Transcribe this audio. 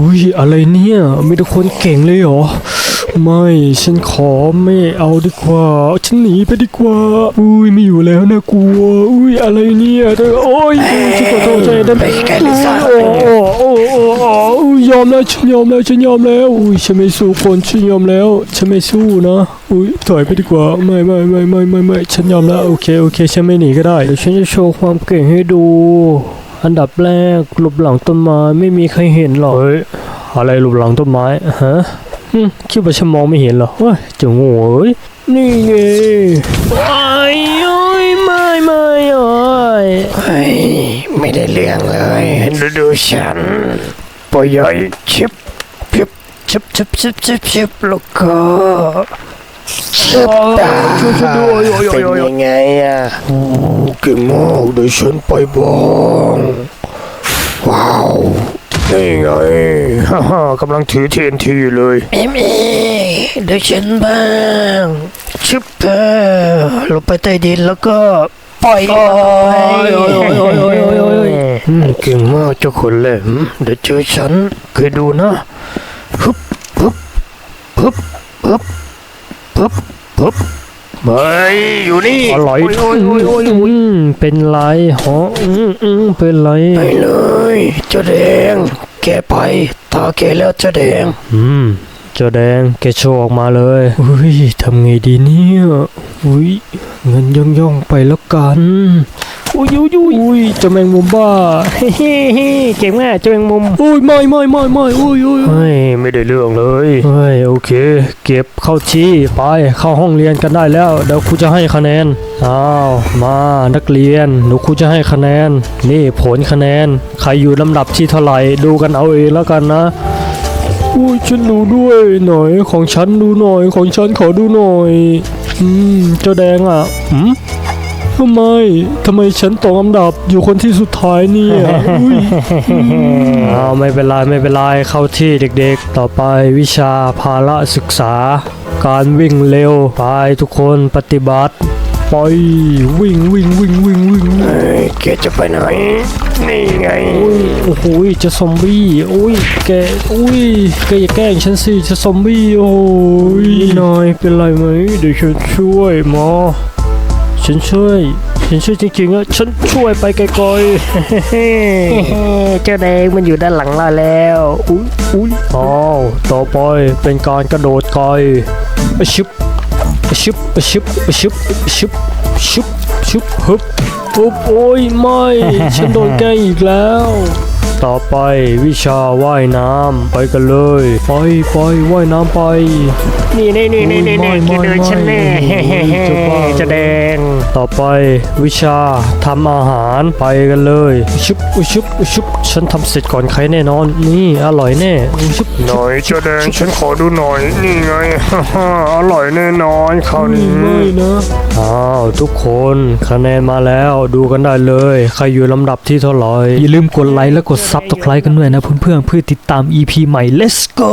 อุ้ยอะไรเนี่ยมีแต่คนเก่งเลยเหรอ ไม่ฉันขอไม่เอาดีกว่า ฉันหนีไปดีกว่า อุ้ยไม่อยู่แล้วนะกลัว อุ้ยอะไรเนี่ยเธอโอ้ยฉันขอโทษใจได้ไหมไปไกลลิซ่าโอ้โอ้โอ้โอ้โอ้อุ้ยยอมแล้วฉันยอมแล้วฉันยอมแล้ว อุ้ยฉันไม่สู้คนฉันยอมแล้ว ฉันไม่สู้นะ อุ้ยถอยไปดีกว่าไม่ไม่ไม่ไม่ไม่ไม่ฉันยอมแล้วโอเคโอเคฉันไม่หนีก็ได้เดี๋ยวฉันจะโชว์ความเก่งให้ดู อันดับแรกหลบหลังต้นไม้ไม่มีใครเห็นหรอกเฮ้ยอะไรหลบหลังต้นไม้ฮะหึคิดว่าฉันมองไม่เห็นเหรอเฮ้ยเจะโง่เอ้ยนี่ไงไอ้โอ้ยไม่ไม่โอ้ยเฮ้ยไม่ได้เรื่องเลยดูดูฉันปอยอยชิบชิบชิบชิบชิบชิบชิบแล้วก็ ชิบตาช่วยฉันด้วยเป็นยังไงอะโอ้เก่งมากเดี๋ยวฉันไปบ้างว้าวนี่ไงฮ่าฮ่ากำลังถือ TNT เลย เอ็มเอเดี๋ยวฉันบ้างชิบเออลงไปใต้ดินแล้วก็ปล่อยโอ้ยโอ้ยโอ้ยโอ้ยโอ้ยโอ้ยโอ้ยอืมเก่งมากเจ้าคนเลยอืมเดี๋ยวเจอฉันเคยดูนะฮึบฮึบฮึบฮึบ ฮึบฮึบเฮ้ยอยู่นี่อร่อยโโอ้ยโอ้ยโอ้ยอืมเป็นไรฮะอืมอืมเป็นไรไปเลยเจ้าแดง แกไปตาแกแล้วเจ้าแดง อืมเจ้าแดงแกโชว์ออกมาเลยอุ้ยทำไงดีเนี่ยอุ้ยเงินย่องย่องๆไปแล้วกัน อุ้ยอุ้ยอุ้ยอุ้ยเจ้าแมงมุมบ้าเฮ้เฮ้เฮ้เก่งมากเจ้าแมงมุมอุ้ยไม่ไม่ไม่ไม่อุ้ยอุ้ยเฮ้ยไม่ได้เรื่องเลยเฮ้ยโอเค เก็บเข้าที่ไปเข้าห้องเรียนกันได้แล้วเดี๋ยวครูจะให้คะแนนอ้าวมานักเรียนหนูครูจะให้คะแนน นี่ผลคะแนน ใครอยู่ลำดับที่เท่าไหร่ดูกันเอาเองแล้วกันนะอุ้ยฉันดูด้วยหน่อยของฉันดูหน่อยของฉันขอดูหน่อย อืมเจ้าแดงอะอืม ทำไมทำไมฉันตกลำดับอยู่คนที่สุดท้ายเนี่ยอุ้ยอ้าวไม่เป็นไรไม่เป็นไรเข้าที่เด็กๆ ต่อไปวิชาภาระศึกษา การวิ่งเร็วไปทุกคนปฏิบัติไปวิ่งวิ่งวิ่งวิ่งวิ่งเฮ้ยแกจะไปไหนนี่ไงอุ้ยโอ้โหจะซอมบี้อุ้ยแกอุ้ยแกอย่าแกล้งฉันสิจะซอมบี้โอ้ยนายเป็นไรไหมเดี๋ยวฉันช่วยหมอ ฉันช่วย ฉันช่วยจริงๆอะฉันช่วยไปไกลๆเจ้าแดงมันอยู่ด้านหลังเราแล้วอุ้ยอุ้ยอ้าวต่อไปเป็นการกระโดดไกลอะชิบอะชิบอะชิบอะชิบอะชิบชิบชิบฮึบปุ๊บโอ้ยไม่ฉันโดนแกล้งอีกแล้วต่อไปวิชาว่ายน้ำไปกันเลย ไปไปว่ายน้ำไป นี่นี่นี่นี่นี่ไม่นี่ไม่แกเดินฉันแน่ไม่ไม่จะบ้าเจ้าแดง ต่อไปวิชาทำอาหารไปกันเลยชุบชุบชุบฉันทำเสร็จก่อนใครแน่นอน นี่อร่อยแน่ชุบหน่อยเจ้าแดงฉันขอดูหน่อยนี่ไงอร่อยแน่นอนคราวนี้ไม่นะอ้าวทุกคนคะแนนมาแล้วดูกันได้เลย ใครอยู่ลำดับที่เท่าไหร่อย่าลืมกดไลค์และกดซับสไครต์กันด้วยนะเพื่อนๆเพื่อติดตาม EP ใหม่ let's go